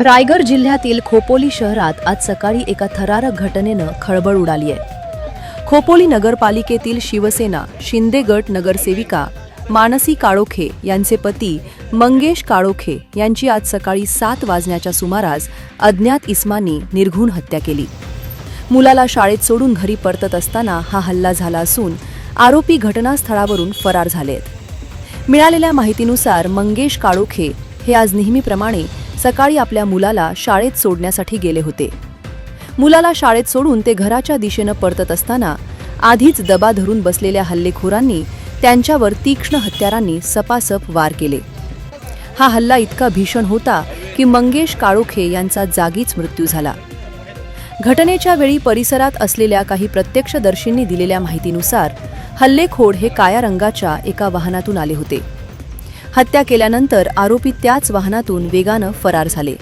रायगड जिल्ह्यातील खोपोली शहरात आज सकाळी एका थरारक घटनेनं खळबळ उडाली आहे. खोपोली नगरपालिकेतील शिवसेना शिंदे गट नगरसेविका मानसी काळोखे यांचे पती मंगेश काळोखे यांची आज सकाळी सात वाजण्याच्या सुमारास अज्ञात इस्मांनी निर्घुण हत्या केली. मुलाला शाळेत सोडून घरी परतत असताना हा हल्ला झाला असून आरोपी घटनास्थळावरून फरार झालेत. मिळालेल्या माहितीनुसार मंगेश काळोखे हे आज नेहमीप्रमाणे सकाळी आपल्या मुलाला शाळेत सोडण्यासाठी गेले होते. मुलाला शाळेत सोडून ते घराच्या दिशेनं परतत असताना आधीच दबा धरून बसलेल्या हल्लेखोरांनी त्यांच्यावर तीक्ष्ण हत्यारांनी सपासप वार केले. हा हल्ला इतका भीषण होता की मंगेश काळोखे यांचा जागीच मृत्यू झाला. घटनेच्या वेळी परिसरात असलेल्या काही प्रत्यक्षदर्शींनी दिलेल्या माहितीनुसार हल्लेखोर हे काया रंगाच्या एका वाहनातून आले होते. हत्या केल्यानंतर आरोपी त्याच वाहनातून वेगानं फरार झाले.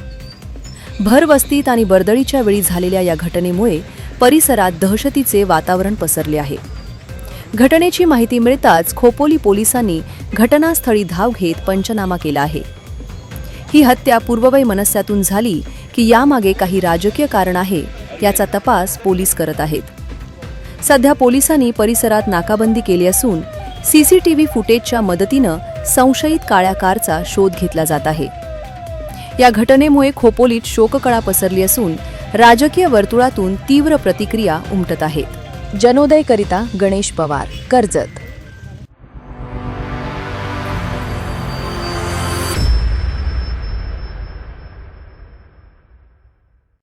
भरवस्तीत आणि बर्दळीच्या वेळी झालेल्या या घटनेमुळे परिसरात दहशतीचे वातावरण पसरले आहे. घटनेची माहिती मिळताच खोपोली पोलिसांनी घटनास्थळी धाव घेत पंचनामा केला आहे. ही हत्या पूर्ववय मनस्यातून झाली की यामागे काही राजकीय कारण आहे याचा तपास पोलीस करत आहेत. सध्या पोलिसांनी परिसरात नाकाबंदी केली असून सीसीटीव्ही फुटेजच्या मदतीनं संशयित काळ्या कारचा शोध घेतला जात आहे. या घटनेमुळे खोपोलीत शोककळा पसरली असून राजकीय वर्तुळातून तीव्र प्रतिक्रिया उमटत आहेत. जनोदयकरिता गणेश पवार कर्जत.